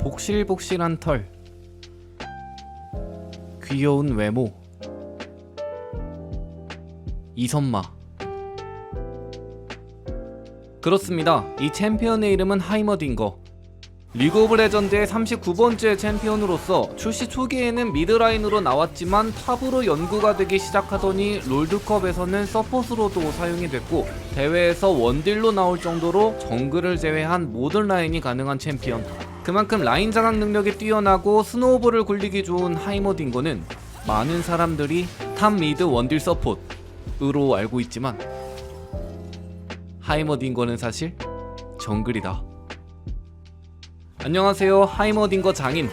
복실복실한 털 귀여운 외모 이선마. 그렇습니다. 이 챔피언의 이름은 하이머딩거. 리그 오브 레전드의 39번째 챔피언으로서 출시 초기에는 미드라인으로 나왔지만 탑으로 연구가 되기 시작하더니 롤드컵에서는 서폿으로도 사용이 됐고 대회에서 원딜로 나올 정도로 정글을 제외한 모든 라인이 가능한 챔피언 그만큼 라인 장악 능력이 뛰어나고 스노우볼을 굴리기 좋은 하이머 딩거는 많은 사람들이 탑 미드 원딜 서폿으로 알고 있지만 하이머 딩거는 사실 정글이다. 안녕하세요. 하이머 딩거 장인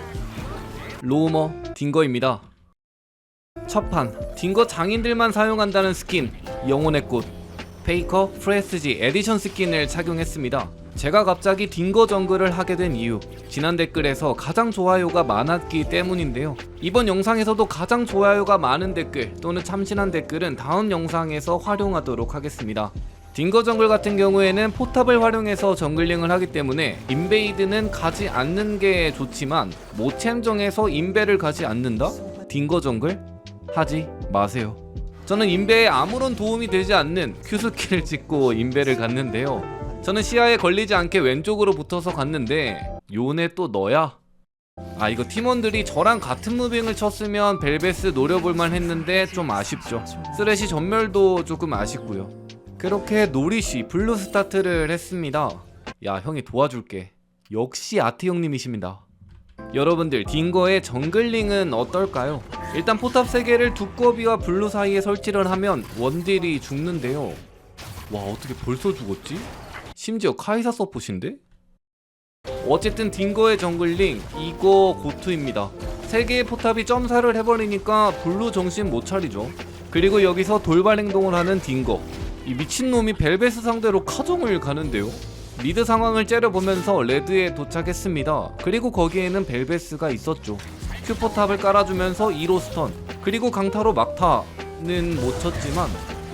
로우머 딩거입니다. 첫판. 딩거 장인들만 사용한다는 스킨 영혼의 꽃 페이커 프레스지 에디션 스킨을 착용했습니다 제가 갑자기 딩거 정글을 하게 된 이유 지난 댓글에서 가장 좋아요가 많았기 때문인데요 이번 영상에서도 가장 좋아요가 많은 댓글 또는 참신한 댓글은 다음 영상에서 활용하도록 하겠습니다 딩거 정글 같은 경우에는 포탑을 활용해서 정글링을 하기 때문에 인베이드는 가지 않는 게 좋지만 모챔정에서 인베를 가지 않는다? 딩거 정글? 하지 마세요. 저는 인베에 아무런 도움이 되지 않는 큐스킬을 찍고 인베를 갔는데요. 저는 시야에 걸리지 않게 왼쪽으로 붙어서 갔는데 요네 또 너야? 아 이거 팀원들이 저랑 같은 무빙을 쳤으면 벨베스 노려볼만 했는데 좀 아쉽죠. 쓰레쉬 전멸도 조금 아쉽고요. 그렇게 노리시 블루 스타트를 했습니다. 야 형이 도와줄게. 역시 아트 형님이십니다. 여러분들 딩거의 정글링은 어떨까요? 일단 포탑 3개를 두꺼비와 블루 사이에 설치를 하면 원딜이 죽는데요. 와 어떻게 벌써 죽었지? 심지어 카이사 서폿인데? 어쨌든 딩거의 정글링 이거 고투입니다. 3개의 포탑이 점사를 해버리니까 블루 정신 못 차리죠. 그리고 여기서 돌발 행동을 하는 딩거 이 미친놈이 벨벳스 상대로 카정을 가는데요. 미드 상황을 째려보면서 레드에 도착했습니다. 그리고 거기에는 벨베스가 있었죠. 큐포탑을 깔아주면서 2로 스턴 그리고 강타로 막타는 못 쳤지만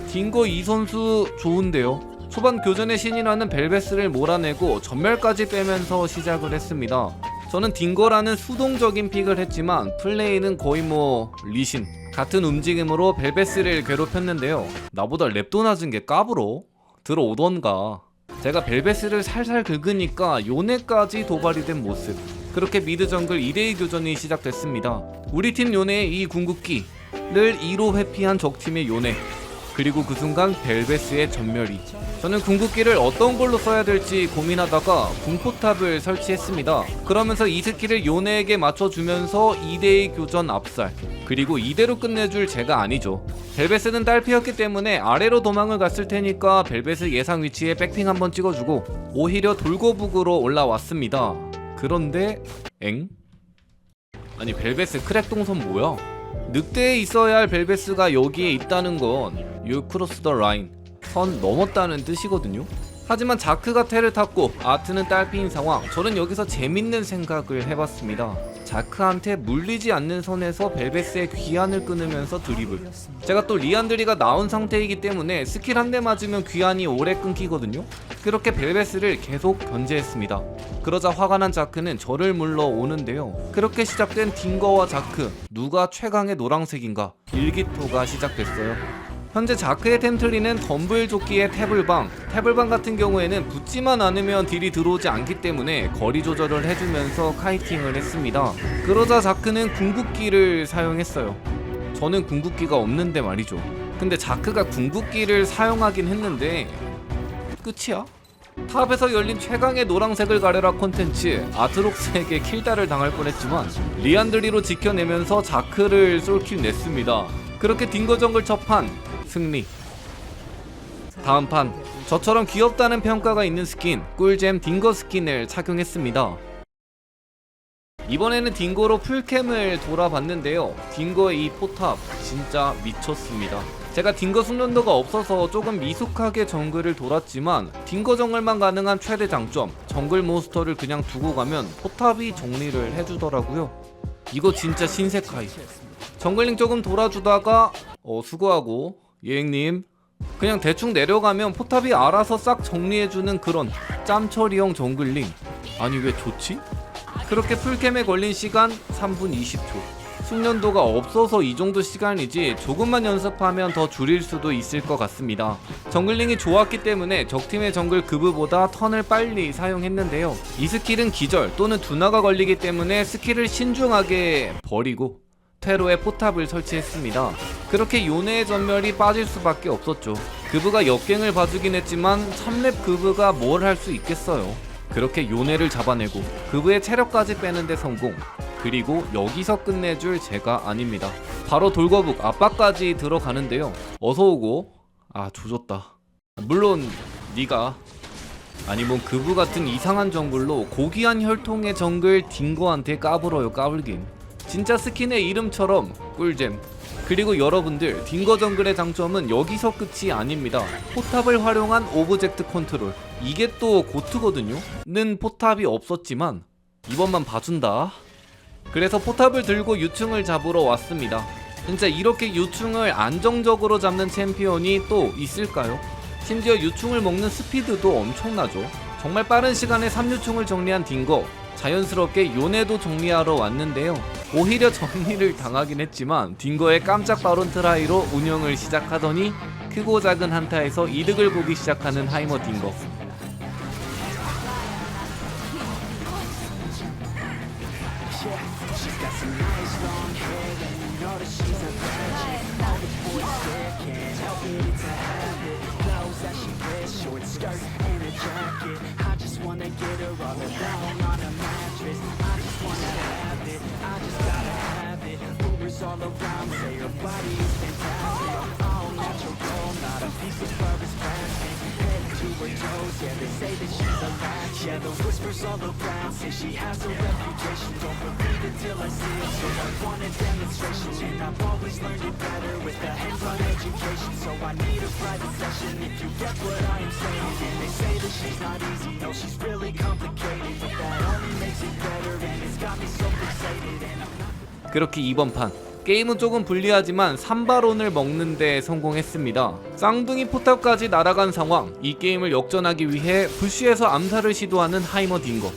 딩거 이 선수 좋은데요. 초반 교전의 신이라는 벨베스를 몰아내고 전멸까지 빼면서 시작을 했습니다. 저는 딩거라는 수동적인 픽을 했지만 플레이는 거의 뭐 리신 같은 움직임으로 벨베스를 괴롭혔는데요. 나보다 랩도 낮은 게 까불어 들어오던가. 제가 벨베스를 살살 긁으니까 요네까지 도발이 된 모습. 그렇게 미드 정글 2대2 교전이 시작됐습니다. 우리 팀 요네의 이 궁극기를 2로 회피한 적팀의 요네. 그리고 그 순간 벨베스의 전멸이. 저는 궁극기를 어떤 걸로 써야 될지 고민하다가 궁포탑을 설치했습니다. 그러면서 이 스킬을 요네에게 맞춰주면서 2대2 교전 압살. 그리고 이대로 끝내줄 제가 아니죠. 벨베스는 딸피였기 때문에 아래로 도망을 갔을 테니까 벨베스 예상 위치에 백핑 한번 찍어주고 오히려 돌고북으로 올라왔습니다. 그런데 엥? 아니 벨베스 크랙 동선 뭐야? 늑대에 있어야 할 벨베스가 여기에 있다는 건 You cross the line 선 넘었다는 뜻이거든요. 하지만 자크가 테를 탔고 아트는 딸피인 상황 저는 여기서 재밌는 생각을 해봤습니다. 자크한테 물리지 않는 선에서 벨베스의 귀환을 끊으면서 드리블. 제가 또 리안드리가 나온 상태이기 때문에 스킬 한 대 맞으면 귀환이 오래 끊기거든요. 그렇게 벨베스를 계속 견제했습니다. 그러자 화가 난 자크는 저를 물러오는데요. 그렇게 시작된 딩거와 자크 누가 최강의 노랑색인가? 일기토가 시작됐어요 현재 자크의 템트리는 덤블 조끼의 태블방. 태블방 같은 경우에는 붙지만 않으면 딜이 들어오지 않기 때문에 거리 조절을 해주면서 카이팅을 했습니다. 그러자 자크는 궁극기를 사용했어요. 저는 궁극기가 없는데 말이죠. 근데 자크가 궁극기를 사용하긴 했는데 끝이야? 탑에서 열린 최강의 노랑색을 가려라 콘텐츠. 아트록스에게 킬다를 당할 뻔했지만 리안드리로 지켜내면서 자크를 쏠킬 냈습니다. 그렇게 딩거 정글 첫판 승리. 다음 판. 저처럼 귀엽다는 평가가 있는 스킨 꿀잼 딩거 스킨을 착용했습니다. 이번에는 딩거로 풀캠을 돌아봤는데요. 딩거의 이 포탑 진짜 미쳤습니다. 제가 딩거 숙련도가 없어서 조금 미숙하게 정글을 돌았지만 딩거 정글만 가능한 최대 장점 정글 몬스터를 그냥 두고 가면 포탑이 정리를 해주더라고요. 이거 진짜 신세카이. 정글링 조금 돌아주다가 어 수고하고 예행님 그냥 대충 내려가면 포탑이 알아서 싹 정리해주는 그런 짬처리형 정글링 아니 왜 좋지? 그렇게 풀캠에 걸린 시간 3분 20초. 숙련도가 없어서 이 정도 시간이지 조금만 연습하면 더 줄일 수도 있을 것 같습니다. 정글링이 좋았기 때문에 적팀의 정글 그브보다 턴을 빨리 사용했는데요. 이 스킬은 기절 또는 두나가 걸리기 때문에 스킬을 신중하게 버리고 퇴로에 포탑을 설치했습니다. 그렇게 요네의 전멸이 빠질 수밖에 없었죠. 그브가 역갱을 봐주긴 했지만 3렙 그브가 뭘 할 수 있겠어요. 그렇게 요네를 잡아내고 그브의 체력까지 빼는데 성공. 그리고 여기서 끝내줄 제가 아닙니다. 바로 돌거북 압박까지 들어가는데요. 어서 오고 아 조졌다. 물론 네가 아니면 그브 같은 이상한 정글로 고귀한 혈통의 정글 딩거한테 까불어요 까불긴. 진짜 스킨의 이름처럼 꿀잼. 그리고 여러분들 딩거 정글의 장점은 여기서 끝이 아닙니다. 포탑을 활용한 오브젝트 컨트롤. 이게 또 고트거든요. 는 포탑이 없었지만 이번만 봐준다. 그래서 포탑을 들고 유충을 잡으러 왔습니다. 진짜 이렇게 유충을 안정적으로 잡는 챔피언이 또 있을까요? 심지어 유충을 먹는 스피드도 엄청나죠. 정말 빠른 시간에 3유충을 정리한 딩거. 자연스럽게 요네도 정리하러 왔는데요. 오히려 정리를 당하긴 했지만 딩거의 깜짝 바론 트라이로 운영을 시작하더니 크고 작은 한타에서 이득을 보기 시작하는 하이머 딩거. 그렇게 이번 판 게임은 조금 불리하지만 3바론을 먹는 데 성공했습니다. 쌍둥이 포탑까지 날아간 상황. 이 게임을 역전하기 위해 부시에서 암살을 시도하는 하이머 딩거.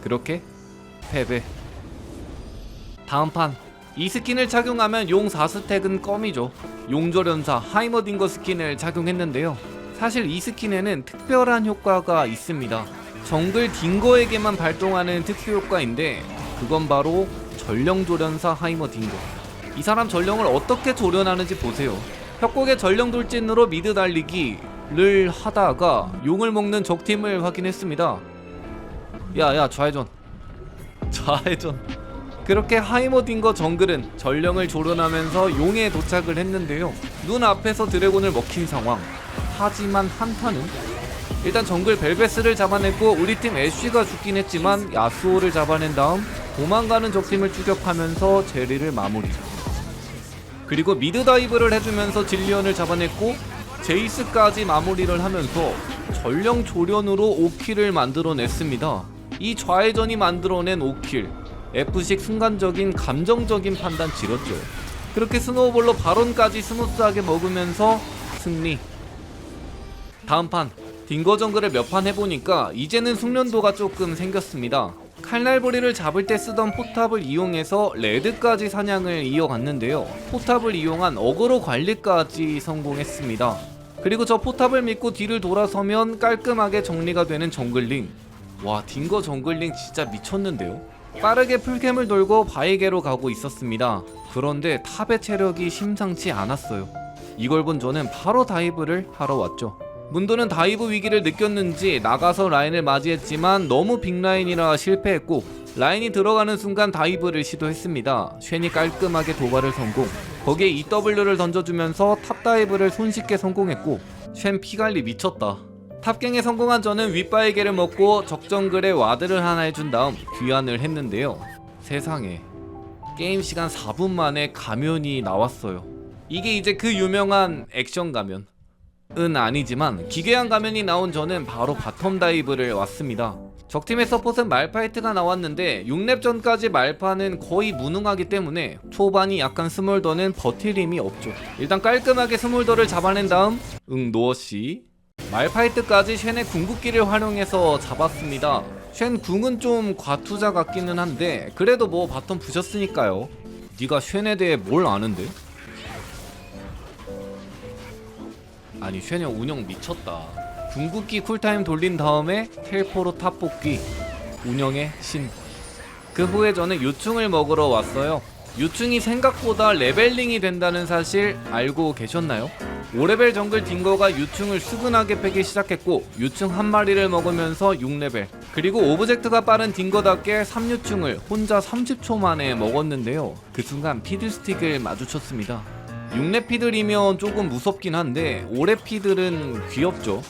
그렇게 패배. 다음 판. 이 스킨을 착용하면 용 4스택은 껌이죠. 용조련사 하이머딩거 스킨을 착용했는데요. 사실 이 스킨에는 특별한 효과가 있습니다. 정글 딩거에게만 발동하는 특수 효과인데 그건 바로 전령조련사 하이머딩거. 이 사람 전령을 어떻게 조련하는지 보세요. 협곡의 전령 돌진으로 미드 달리기를 하다가 용을 먹는 적팀을 확인했습니다. 야야 좌회전. 좌회전. 그렇게 하이머딩거 정글은 전령을 조련하면서 용에 도착을 했는데요. 눈앞에서 드래곤을 먹힌 상황. 하지만 한타는 일단 정글 벨베스를 잡아냈고 우리 팀 애쉬가 죽긴 했지만 야스오를 잡아낸 다음 도망가는 적팀을 추격하면서 제리를 마무리. 그리고 미드 다이브를 해주면서 질리언을 잡아냈고 제이스까지 마무리를 하면서 전령 조련으로 5킬을 만들어냈습니다. 이 좌회전이 만들어낸 5킬. F식 순간적인 감정적인 판단 지렸죠. 그렇게 스노우볼로 바론까지 스무스하게 먹으면서 승리. 다음 판 딩거 정글을 몇 판 해보니까 이제는 숙련도가 조금 생겼습니다. 칼날부리를 잡을 때 쓰던 포탑을 이용해서 레드까지 사냥을 이어갔는데요. 포탑을 이용한 어그로 관리까지 성공했습니다. 그리고 저 포탑을 믿고 뒤를 돌아서면 깔끔하게 정리가 되는 정글링. 와 딩거 정글링 진짜 미쳤는데요. 빠르게 풀캠을 돌고 바이게로 가고 있었습니다. 그런데 탑의 체력이 심상치 않았어요. 이걸 본 저는 바로 다이브를 하러 왔죠. 문도는 다이브 위기를 느꼈는지 나가서 라인을 맞이했지만 너무 빅라인이라 실패했고 라인이 들어가는 순간 다이브를 시도했습니다. 쉔이 깔끔하게 도발을 성공. 거기에 EW를 던져주면서 탑 다이브를 손쉽게 성공했고 쉔 피관리 미쳤다. 탑갱에 성공한 저는 윗바이게를 먹고 적정글에 와드를 하나 해준 다음 귀환을 했는데요. 세상에 게임 시간 4분 만에 가면이 나왔어요. 이게 이제 그 유명한 액션 가면. 은 아니지만 기괴한 가면이 나온 저는 바로 바텀 다이브를 왔습니다. 적팀의 서폿은 말파이트가 나왔는데 6렙 전까지 말파는 거의 무능하기 때문에 초반이 약간 스몰더는 버틸 힘이 없죠. 일단 깔끔하게 스몰더를 잡아낸 다음 응 노어씨 말파이트까지 쉔의 궁극기를 활용해서 잡았습니다. 쉔 궁은 좀 과투자 같기는 한데 그래도 뭐 바텀 부셨으니까요. 네가 쉔에 대해 뭘 아는데? 아니 쉔형 운영 미쳤다. 궁극기 쿨타임 돌린 다음에 텔포로 탑 뽑기 운영의 신. 그 후에 저는 유충을 먹으러 왔어요. 유충이 생각보다 레벨링이 된다는 사실 알고 계셨나요? 5레벨 정글 딩거가 유충을 수근하게 패기 시작했고 유충 한 마리를 먹으면서 6레벨. 그리고 오브젝트가 빠른 딩거답게 3유충을 혼자 30초 만에 먹었는데요. 그 순간 피들스틱을 마주쳤습니다. 6렙 피들이면 조금 무섭긴 한데 5렙 피들은 귀엽죠.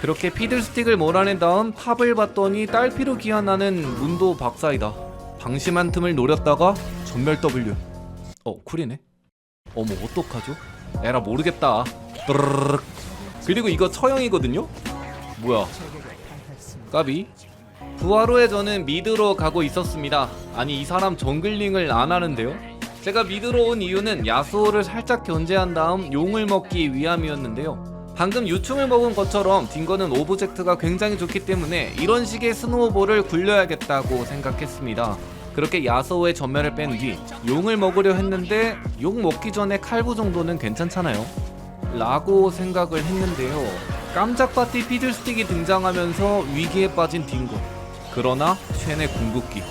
그렇게 피들스틱을 몰아낸 다음 탑을 봤더니 딸피로 기한나는 문도 박사이다. 방심한 틈을 노렸다가 전멸 W 어 쿨이네 어머 어떡하죠? 에라 모르겠다 브르르륵. 그리고 이거 처형이거든요? 뭐야 까비 부하로에 저는 미드로 가고 있었습니다 아니 이 사람 정글링을 안 하는데요? 제가 미드로 온 이유는 야수호를 살짝 견제한 다음 용을 먹기 위함이었는데요 방금 유충을 먹은 것처럼 딩거는 오브젝트가 굉장히 좋기 때문에 이런 식의 스노우볼을 굴려야겠다고 생각했습니다 그렇게 야소의 전멸을 뺀 뒤 용을 먹으려 했는데 용 먹기 전에 칼부 정도는 괜찮잖아요. 라고 생각을 했는데요. 깜짝 파티 피들스틱이 등장하면서 위기에 빠진 딩고 그러나 쉔의 궁극기.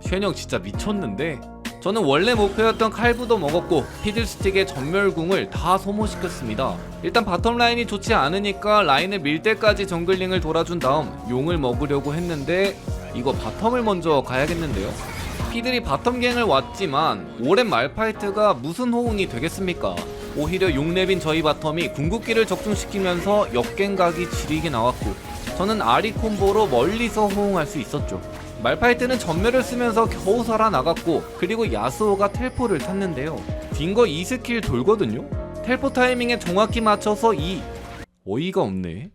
쉔형 진짜 미쳤는데? 저는 원래 목표였던 칼부도 먹었고 피들스틱의 전멸궁을 다 소모시켰습니다. 일단 바텀 라인이 좋지 않으니까 라인을 밀 때까지 정글링을 돌아준 다음 용을 먹으려고 했는데 이거 바텀을 먼저 가야겠는데요? 피들이 바텀갱을 왔지만 오랜 말파이트가 무슨 호응이 되겠습니까? 오히려 6렙인 저희 바텀이 궁극기를 적중시키면서 역갱각이 지리게 나왔고 저는 아리 콤보로 멀리서 호응할 수 있었죠. 말파이트는 전멸을 쓰면서 겨우 살아나갔고 그리고 야스오가 텔포를 탔는데요. 딩거 2스킬 돌거든요? 텔포 타이밍에 정확히 맞춰서 2 어이가 없네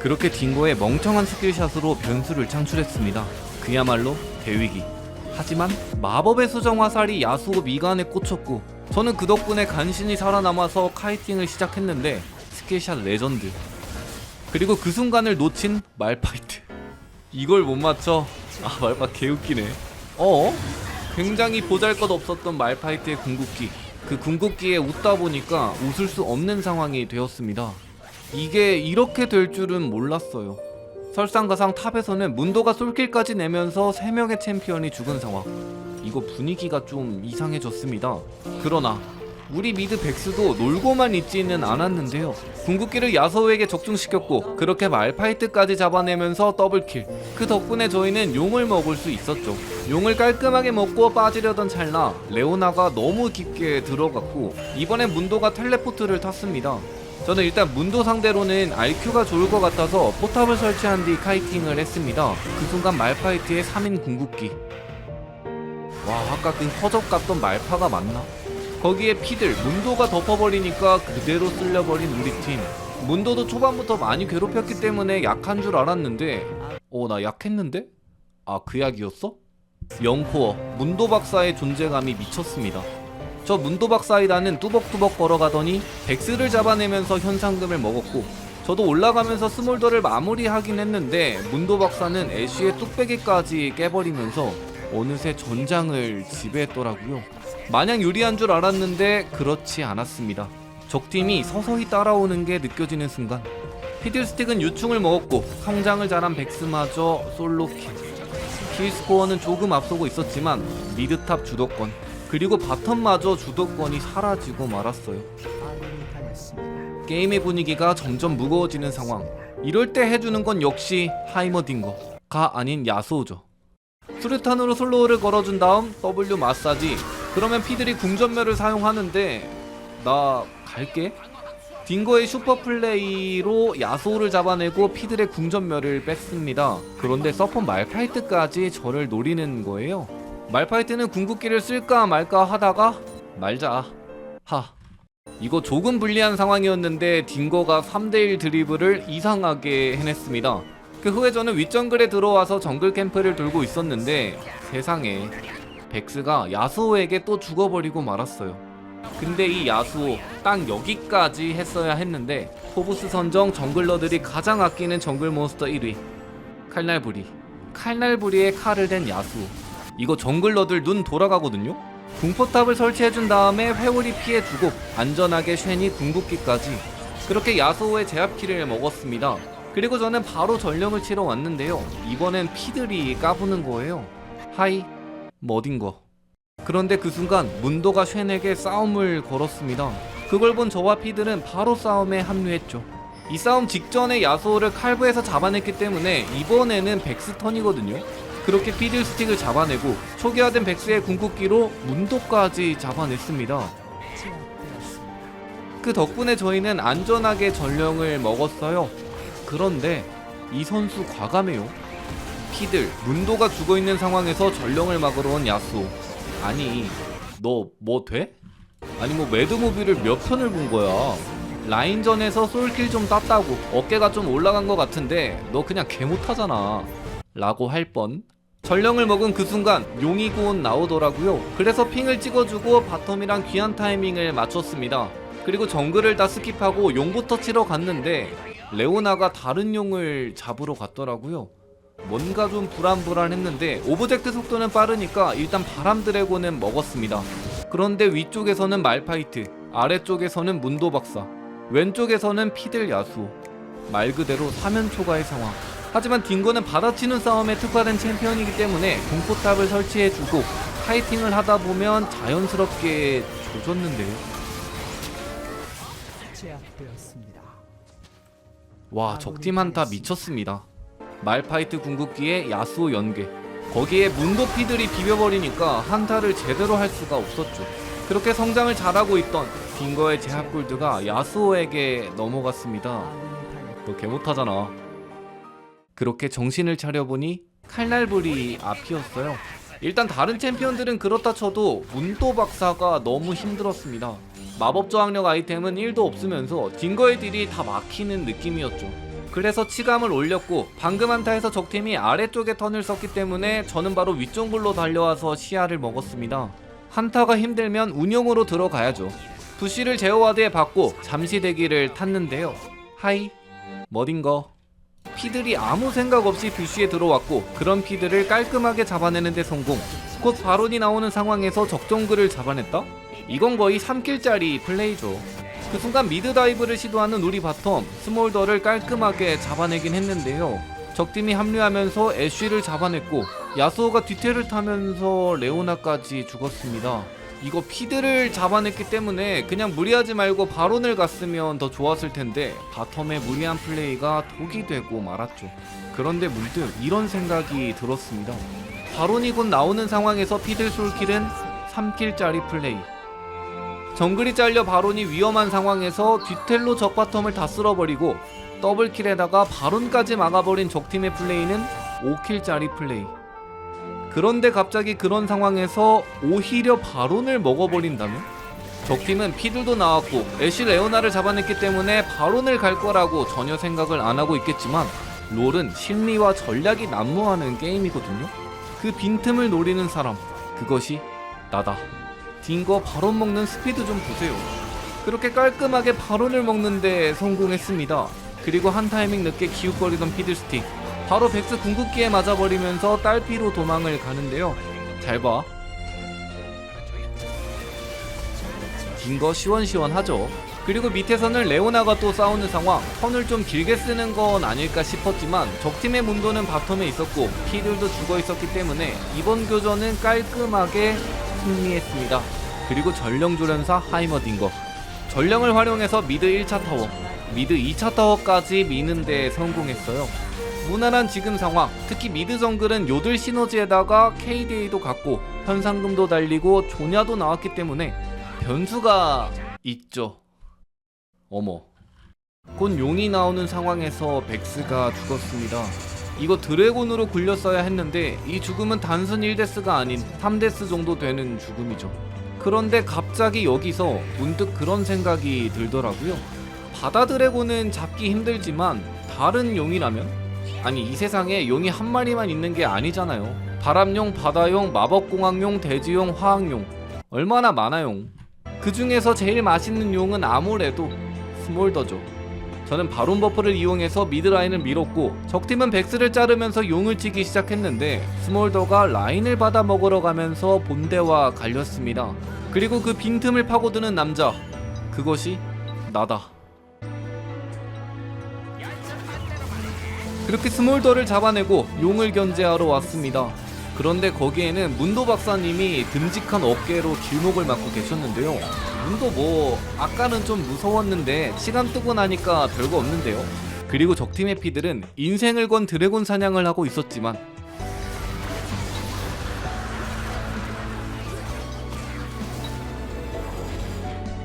그렇게 딩거의 멍청한 스킬샷으로 변수를 창출했습니다. 그야말로 대위기. 하지만 마법의 수정 화살이 야수오 미간에 꽂혔고 저는 그 덕분에 간신히 살아남아서 카이팅을 시작했는데 스킬샷 레전드. 그리고 그 순간을 놓친 말파이트. 이걸 못 맞춰? 아 말파 개웃기네. 어? 굉장히 보잘것 없었던 말파이트의 궁극기. 그 궁극기에 웃다 보니까 웃을 수 없는 상황이 되었습니다 이게 이렇게 될 줄은 몰랐어요. 설상가상 탑에서는 문도가 솔킬까지 내면서 3명의 챔피언이 죽은 상황. 이거 분위기가 좀 이상해졌습니다. 그러나 우리 미드 백스도 놀고만 있지는 않았는데요. 궁극기를 야서우에게 적중시켰고 그렇게 말파이트까지 잡아내면서 더블킬. 그 덕분에 저희는 용을 먹을 수 있었죠. 용을 깔끔하게 먹고 빠지려던 찰나 레오나가 너무 깊게 들어갔고 이번엔 문도가 텔레포트를 탔습니다 저는 일단 문도 상대로는 RQ가 좋을 것 같아서 포탑을 설치한 뒤 카이팅을 했습니다. 그 순간 말파이트의 3인 궁극기. 와 아까 그 허접 같던 말파가 맞나? 거기에 피들 문도가 덮어버리니까 그대로 쓸려버린 우리 팀. 문도도 초반부터 많이 괴롭혔기 때문에 약한 줄 알았는데 어 나 약했는데? 아 그 약이었어? 영코어 문도 박사의 존재감이 미쳤습니다. 저 문도박 사이다는 뚜벅뚜벅 걸어가더니 백스를 잡아내면서 현상금을 먹었고 저도 올라가면서 스몰더를 마무리하긴 했는데 문도 박사는 애쉬의 뚝배기까지 깨버리면서 어느새 전장을 지배했더라고요. 마냥 유리한 줄 알았는데 그렇지 않았습니다. 적팀이 서서히 따라오는 게 느껴지는 순간 피들스틱은 유충을 먹었고 성장을 잘한 백스마저 솔로킬 킬스코어는 조금 앞서고 있었지만 미드탑 주도권 그리고 바텀마저 주도권이 사라지고 말았어요. 게임의 분위기가 점점 무거워지는 상황. 이럴 때 해주는 건 역시 하이머딩거가 아닌 야소우죠. 수류탄으로 슬로우를 걸어준 다음 W 마사지. 그러면 피들이 궁전멸을 사용하는데 나 갈게. 딩거의 슈퍼 플레이로 야소를 잡아내고 피들의 궁전멸을 뺐습니다. 그런데 서폿 말파이트까지 저를 노리는 거예요. 말파이트는 궁극기를 쓸까 말까 하다가 말자. 하. 이거 조금 불리한 상황이었는데 딩거가 3대1 드리블을 이상하게 해냈습니다. 그 후에 저는 윗정글에 들어와서 정글 캠프를 돌고 있었는데 세상에 백스가 야수호에게 또 죽어버리고 말았어요. 근데 이 야수호 딱 여기까지 했어야 했는데 포브스 선정 정글러들이 가장 아끼는 정글 몬스터 1위 칼날부리 칼날부리에 칼을 댄 야수호 이거 정글러들 눈 돌아가거든요? 궁포탑을 설치해준 다음에 회오리 피해주고 안전하게 쉔이 궁극기까지. 그렇게 야수호의 제압키를 먹었습니다. 그리고 저는 바로 전령을 치러 왔는데요. 이번엔 피들이 까부는 거예요. 하이 머딘거. 그런데 그 순간 문도가 쉔에게 싸움을 걸었습니다. 그걸 본 저와 피들은 바로 싸움에 합류했죠. 이 싸움 직전에 야수호를 칼부에서 잡아냈기 때문에 이번에는 백스 턴이거든요 그렇게 피들 스틱을 잡아내고 초기화된 백스의 궁극기로 문도까지 잡아냈습니다. 그 덕분에 저희는 안전하게 전령을 먹었어요. 그런데 이 선수 과감해요. 피들 문도가 죽어 있는 상황에서 전령을 막으러 온 야수. 아니 너 뭐 돼? 아니 뭐 매드무비를 몇 편을 본 거야? 라인전에서 솔킬 좀 땄다고 어깨가 좀 올라간 것 같은데 너 그냥 개 못하잖아. 라고 할 뻔. 전령을 먹은 그 순간 용이 고온 나오더라고요. 그래서 핑을 찍어주고 바텀이랑 귀한 타이밍을 맞췄습니다. 그리고 정글을 다 스킵하고 용부터 치러 갔는데 레오나가 다른 용을 잡으러 갔더라고요. 뭔가 좀 불안불안했는데 오브젝트 속도는 빠르니까 일단 바람 드래곤은 먹었습니다. 그런데 위쪽에서는 말파이트, 아래쪽에서는 문도 박사, 왼쪽에서는 피들 야수. 말 그대로 사면 초과의 상황. 하지만 딩고는 받아치는 싸움에 특화된 챔피언이기 때문에 공포탑을 설치해주고 파이팅을 하다 보면 자연스럽게 조졌는데요. 와 적팀 한타 미쳤습니다. 말파이트 궁극기에 야수호 연계 거기에 문도피들이 비벼버리니까 한타를 제대로 할 수가 없었죠. 그렇게 성장을 잘하고 있던 딩거의 제압 골드가 야수호에게 넘어갔습니다. 너 개못하잖아. 그렇게 정신을 차려보니 칼날불이 앞이었어요. 일단 다른 챔피언들은 그렇다 쳐도 문도 박사가 너무 힘들었습니다. 마법 저항력 아이템은 1도 없으면서 딩거의 딜이 다 막히는 느낌이었죠. 그래서 치감을 올렸고 방금 한타에서 적팀이 아래쪽에 턴을 썼기 때문에 저는 바로 위쪽으로 달려와서 시야를 먹었습니다. 한타가 힘들면 운용으로 들어가야죠. 부시를 제어와드에 받고 잠시 대기를 탔는데요. 하이 머딘거 피들이 아무 생각 없이 뷰시에 들어왔고 그런 피들을 깔끔하게 잡아내는데 성공. 곧 바론이 나오는 상황에서 적정글을 잡아냈다? 이건 거의 3킬짜리 플레이죠. 그 순간 미드 다이브를 시도하는 우리 바텀 스몰더를 깔끔하게 잡아내긴 했는데요. 적팀이 합류하면서 애쉬를 잡아냈고 야수호가 뒤태를 타면서 레오나까지 죽었습니다 이거 피드를 잡아냈기 때문에 그냥 무리하지 말고 바론을 갔으면 더 좋았을 텐데 바텀의 무리한 플레이가 독이 되고 말았죠. 그런데 문득 이런 생각이 들었습니다. 바론이 곧 나오는 상황에서 피들 솔킬은 3킬짜리 플레이. 정글이 잘려 바론이 위험한 상황에서 뒤텔로 적 바텀을 다 쓸어버리고 더블킬에다가 바론까지 막아버린 적팀의 플레이는 5킬짜리 플레이. 그런데 갑자기 그런 상황에서 오히려 바론을 먹어버린다면? 적팀은 피들도 나왔고 애쉬 레오나를 잡아냈기 때문에 바론을 갈 거라고 전혀 생각을 안 하고 있겠지만 롤은 심리와 전략이 난무하는 게임이거든요. 그 빈틈을 노리는 사람 그것이 나다. 딩거 바론 먹는 스피드 좀 보세요. 그렇게 깔끔하게 바론을 먹는데 성공했습니다. 그리고 한 타이밍 늦게 기웃거리던 피들스틱 바로 백스 궁극기에 맞아버리면서 딸피로 도망을 가는데요. 잘 봐. 긴 거 시원시원하죠. 그리고 밑에서는 레오나가 또 싸우는 상황. 턴을 좀 길게 쓰는 건 아닐까 싶었지만 적팀의 문도는 바텀에 있었고 피들도 죽어 있었기 때문에 이번 교전은 깔끔하게 승리했습니다. 그리고 전령조련사 하이머딩거. 전령을 활용해서 미드 1차 타워, 미드 2차 타워까지 미는 데 성공했어요. 무난한 지금 상황, 특히 미드 정글은 요들 시너지에다가 KDA도 갖고 현상금도 달리고 조냐도 나왔기 때문에 변수가 있죠. 어머. 곧 용이 나오는 상황에서 백스가 죽었습니다. 이거 드래곤으로 굴렸어야 했는데 이 죽음은 단순 1데스가 아닌 3데스 정도 되는 죽음이죠. 그런데 갑자기 여기서 문득 그런 생각이 들더라고요. 바다 드래곤은 잡기 힘들지만 다른 용이라면? 아니 이 세상에 용이 한 마리만 있는 게 아니잖아요. 바람용, 바다용, 마법공학용, 대지용, 화학용 얼마나 많아요. 그 중에서 제일 맛있는 용은 아무래도 스몰더죠. 저는 바론 버프를 이용해서 미드라인을 밀었고 적팀은 백스를 자르면서 용을 치기 시작했는데 스몰더가 라인을 받아 먹으러 가면서 본대와 갈렸습니다. 그리고 그 빈틈을 파고드는 남자 그것이 나다. 그렇게 스몰더를 잡아내고 용을 견제하러 왔습니다. 그런데 거기에는 문도 박사님이 듬직한 어깨로 길목을 막고 계셨는데요. 문도 뭐 아까는 좀 무서웠는데 시간 뜨고 나니까 별거 없는데요. 그리고 적팀의 피들은 인생을 건 드래곤 사냥을 하고 있었지만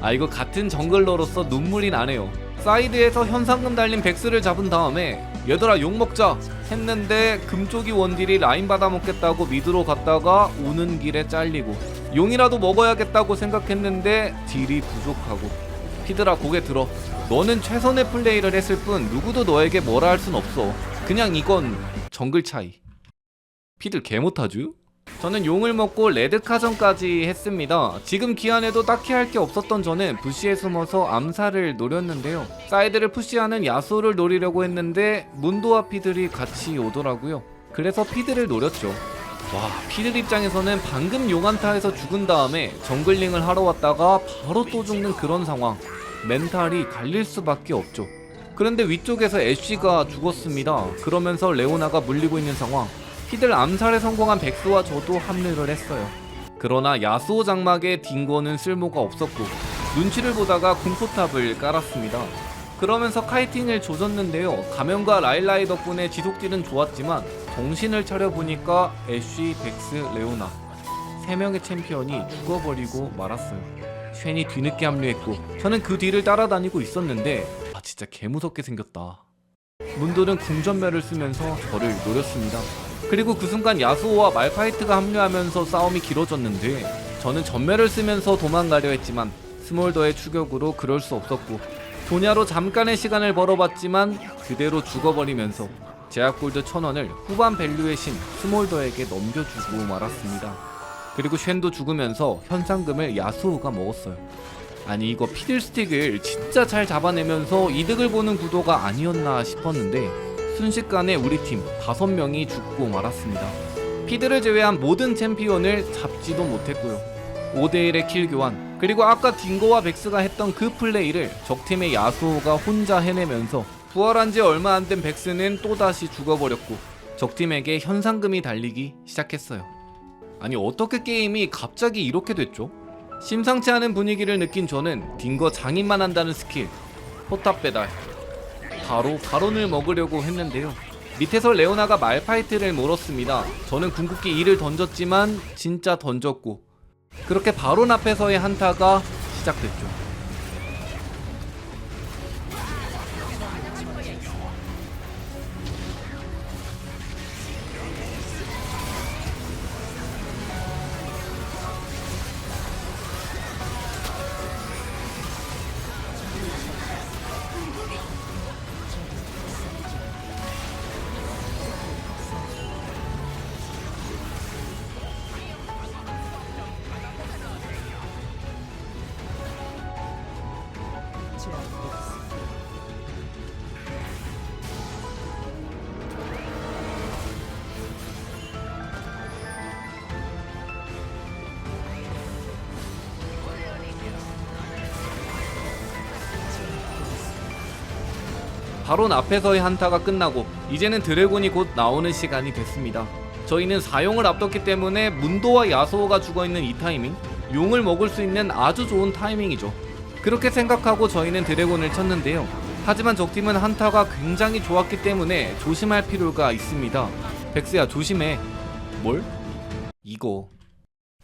아 이거 같은 정글러로서 눈물이 나네요. 사이드에서 현상금 달린 백스를 잡은 다음에 얘들아 욕 먹자. 했는데 금쪽이 원딜이 라인 받아 먹겠다고 미드로 갔다가 오는 길에 잘리고 용이라도 먹어야겠다고 생각했는데 딜이 부족하고. 피드라 고개 들어. 너는 최선의 플레이를 했을 뿐 누구도 너에게 뭐라 할 순 없어. 그냥 이건 정글 차이. 피들 개 못하죠? 저는 용을 먹고 레드카전까지 했습니다. 지금 기한에도 딱히 할 게 없었던 저는 부시에 숨어서 암살을 노렸는데요. 사이드를 푸시하는 야소를 노리려고 했는데 문도와 피들이 같이 오더라고요. 그래서 피들을 노렸죠. 와, 피들 입장에서는 방금 용한타에서 죽은 다음에 정글링을 하러 왔다가 바로 또 죽는 그런 상황. 멘탈이 갈릴 수밖에 없죠. 그런데 위쪽에서 애쉬가 죽었습니다. 그러면서 레오나가 물리고 있는 상황. 피들 암살에 성공한 백스와 저도 합류를 했어요. 그러나 야수호 장막에 딩고는 쓸모가 없었고 눈치를 보다가 공포탑을 깔았습니다. 그러면서 카이팅을 조졌는데요. 가면과 라일라이 덕분에 지속딜은 좋았지만 정신을 차려보니까 애쉬, 백스, 레오나 세 명의 챔피언이 죽어버리고 말았어요. 쉔이 뒤늦게 합류했고 저는 그 뒤를 따라다니고 있었는데 아 진짜 개무섭게 생겼다. 문도는 궁전멸을 쓰면서 저를 노렸습니다. 그리고 그 순간 야수호와 말파이트가 합류하면서 싸움이 길어졌는데 저는 전멸을 쓰면서 도망가려 했지만 스몰더의 추격으로 그럴 수 없었고 도냐로 잠깐의 시간을 벌어봤지만 그대로 죽어버리면서 제약골드 천원을 후반 밸류의 신 스몰더에게 넘겨주고 말았습니다. 그리고 쉔도 죽으면서 현상금을 야수호가 먹었어요. 아니 이거 피들스틱을 진짜 잘 잡아내면서 이득을 보는 구도가 아니었나 싶었는데 순식간에 우리 팀 다섯 명이 죽고 말았습니다. 피드를 제외한 모든 챔피언을 잡지도 못했고요. 5대1의 킬 교환 그리고 아까 딩고와 백스가 했던 그 플레이를 적팀의 야수호가 혼자 해내면서 부활한 지 얼마 안 된 백스는 또다시 죽어버렸고 적팀에게 현상금이 달리기 시작했어요. 아니 어떻게 게임이 갑자기 이렇게 됐죠? 심상치 않은 분위기를 느낀 저는 딩거 장인만 한다는 스킬 포탑 배달 바로 바론을 먹으려고 했는데요. 밑에서 레오나가 말파이트를 물었습니다. 저는 궁극기 2를 던졌지만 진짜 던졌고 그렇게 바론 앞에서의 한타가 시작됐죠. 바론 앞에서의 한타가 끝나고 이제는 드래곤이 곧 나오는 시간이 됐습니다. 저희는 사용을 앞뒀기 때문에 문도와 야소호가 죽어있는 이 타이밍 용을 먹을 수 있는 아주 좋은 타이밍이죠. 그렇게 생각하고 저희는 드래곤을 쳤는데요. 하지만 적팀은 한타가 굉장히 좋았기 때문에 조심할 필요가 있습니다. 백스야 조심해. 뭘? 이거.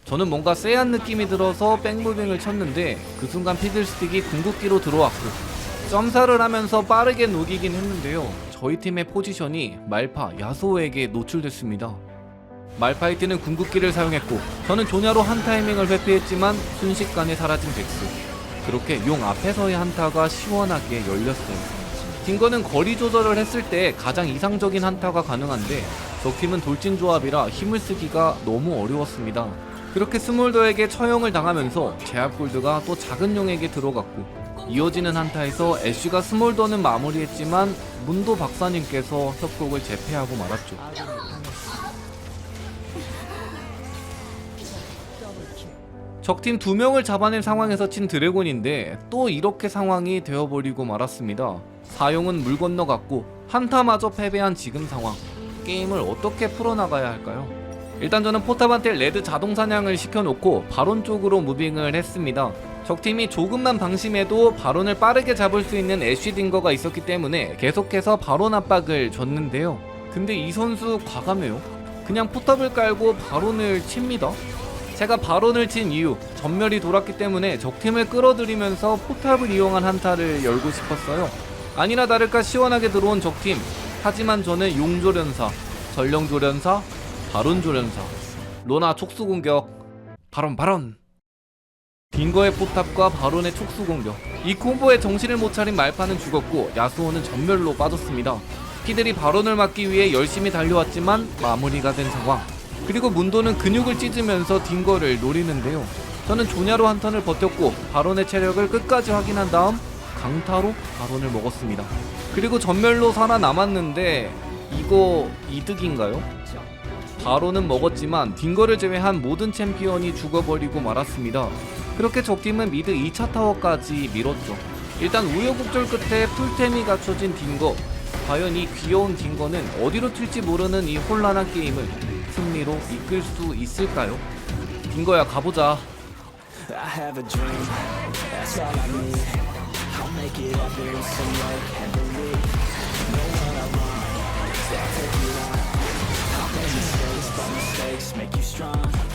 저는 뭔가 쎄한 느낌이 들어서 백무빙을 쳤는데 그 순간 피들스틱이 궁극기로 들어왔고 점사를 하면서 빠르게 녹이긴 했는데요. 저희 팀의 포지션이 말파 야소에게 노출됐습니다. 말파이트는 궁극기를 사용했고 저는 조냐로 한 타이밍을 회피했지만 순식간에 사라진 백스 그렇게 용 앞에서의 한타가 시원하게 열렸어요 딩거는 거리 조절을 했을 때 가장 이상적인 한타가 가능한데 적팀은 돌진 조합이라 힘을 쓰기가 너무 어려웠습니다 그렇게 스몰더에게 처형을 당하면서 제압 골드가 또 작은 용에게 들어갔고 이어지는 한타에서 애쉬가 스몰더는 마무리했지만 문도 박사님께서 협곡을 재패하고 말았죠 적팀 두 명을 잡아낸 상황에서 친 드래곤인데 또 이렇게 상황이 되어버리고 말았습니다. 사용은 물 건너갔고 한타마저 패배한 지금 상황. 게임을 어떻게 풀어나가야 할까요? 일단 저는 포탑한테 레드 자동 사냥을 시켜놓고 바론 쪽으로 무빙을 했습니다. 적팀이 조금만 방심해도 바론을 빠르게 잡을 수 있는 애쉬 딩거가 있었기 때문에 계속해서 바론 압박을 줬는데요. 근데 이 선수 과감해요. 그냥 포탑을 깔고 바론을 칩니다. 제가 바론을 친 이유 전멸이 돌았기 때문에 적팀을 끌어들이면서 포탑을 이용한 한타를 열고 싶었어요 아니나 다를까 시원하게 들어온 적팀 하지만 저는 용조련사 전령조련사 바론조련사 로나 촉수공격 바론 바론 딩거의 포탑과 바론의 촉수 공격 이 콤보에 정신을 못 차린 말파는 죽었고 야수호는 전멸로 빠졌습니다 피들이 바론을 막기 위해 열심히 달려왔지만 마무리가 된 상황 그리고 문도는 근육을 찢으면서 딩거를 노리는데요. 저는 조냐로 한 턴을 버텼고 바론의 체력을 끝까지 확인한 다음 강타로 바론을 먹었습니다. 그리고 전멸로 살아남았는데 이거 이득인가요? 바론은 먹었지만 딩거를 제외한 모든 챔피언이 죽어버리고 말았습니다. 그렇게 적팀은 미드 2차 타워까지 밀었죠. 일단 우여곡절 끝에 풀템이 갖춰진 딩거 과연 이 귀여운 딩거는 어디로 튈지 모르는 이 혼란한 게임을 승리로 이끌 수 있을까요? 딩거야 가보자. Mistakes make you strong.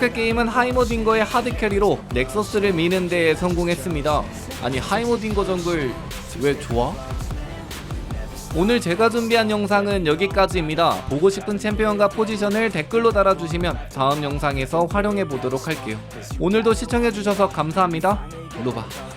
notice. 그렇게 게임은 하이머딩거의 하드캐리로 넥서스를 미는 데 성공했습니다. 아니 하이머딩거 정글 왜 좋아? 오늘 제가 준비한 영상은 여기까지입니다. 보고 싶은 챔피언과 포지션을 댓글로 달아주시면 다음 영상에서 활용해 보도록 할게요. 오늘도 시청해주셔서 감사합니다. 로바.